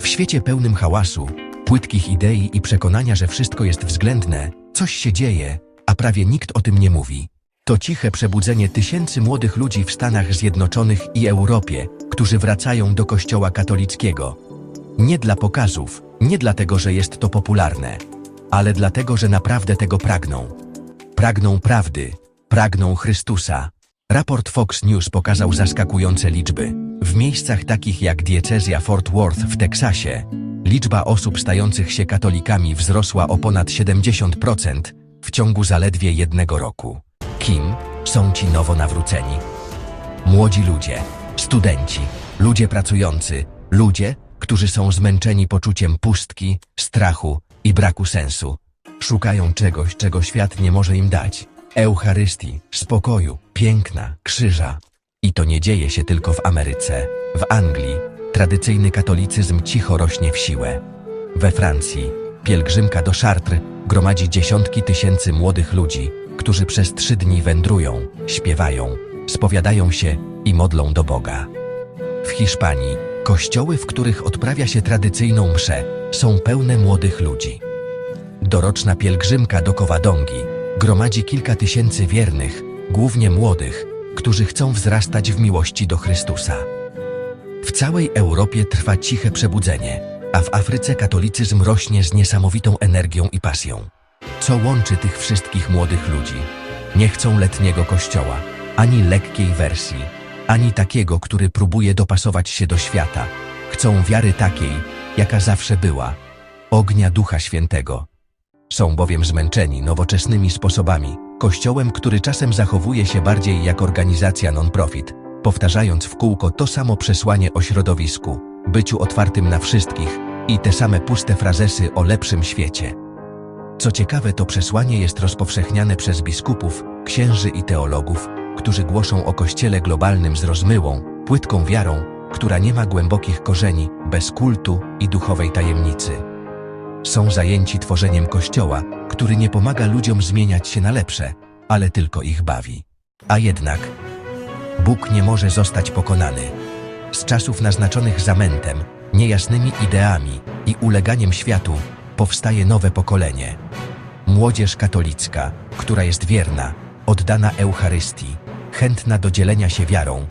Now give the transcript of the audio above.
W świecie pełnym hałasu, płytkich idei i przekonania, że wszystko jest względne, coś się dzieje, a prawie nikt o tym nie mówi. To ciche przebudzenie tysięcy młodych ludzi w Stanach Zjednoczonych i Europie, którzy wracają do Kościoła katolickiego. Nie dla pokazów, nie dlatego, że jest to popularne, ale dlatego, że naprawdę tego pragną. Pragną prawdy, pragną Chrystusa. Raport Fox News pokazał zaskakujące liczby. W miejscach takich jak diecezja Fort Worth w Teksasie, liczba osób stających się katolikami wzrosła o ponad 70% w ciągu zaledwie jednego roku. Kim są ci nowo nawróceni? Młodzi ludzie, studenci, ludzie pracujący, ludzie, którzy są zmęczeni poczuciem pustki, strachu i braku sensu. Szukają czegoś, czego świat nie może im dać. Eucharystii, spokoju, piękna, krzyża. I to nie dzieje się tylko w Ameryce. W Anglii tradycyjny katolicyzm cicho rośnie w siłę. We Francji pielgrzymka do Chartres gromadzi dziesiątki tysięcy młodych ludzi, którzy przez trzy dni wędrują, śpiewają, spowiadają się i modlą do Boga. W Hiszpanii kościoły, w których odprawia się tradycyjną mszę, są pełne młodych ludzi. Doroczna pielgrzymka do Kowadongi gromadzi kilka tysięcy wiernych, głównie młodych, którzy chcą wzrastać w miłości do Chrystusa. W całej Europie trwa ciche przebudzenie, a w Afryce katolicyzm rośnie z niesamowitą energią i pasją. Co łączy tych wszystkich młodych ludzi? Nie chcą letniego kościoła, ani lekkiej wersji, ani takiego, który próbuje dopasować się do świata. Chcą wiary takiej, jaka zawsze była ognia Ducha Świętego. Są bowiem zmęczeni nowoczesnymi sposobami, kościołem, który czasem zachowuje się bardziej jak organizacja non-profit, powtarzając w kółko to samo przesłanie o środowisku, byciu otwartym na wszystkich i te same puste frazesy o lepszym świecie. Co ciekawe, to przesłanie jest rozpowszechniane przez biskupów, księży i teologów, którzy głoszą o Kościele globalnym z rozmyłą, płytką wiarą, która nie ma głębokich korzeni, bez kultu i duchowej tajemnicy. Są zajęci tworzeniem Kościoła, który nie pomaga ludziom zmieniać się na lepsze, ale tylko ich bawi. A jednak Bóg nie może zostać pokonany. Z czasów naznaczonych zamętem, niejasnymi ideami i uleganiem światu powstaje nowe pokolenie. Młodzież katolicka, która jest wierna, oddana Eucharystii, chętna do dzielenia się wiarą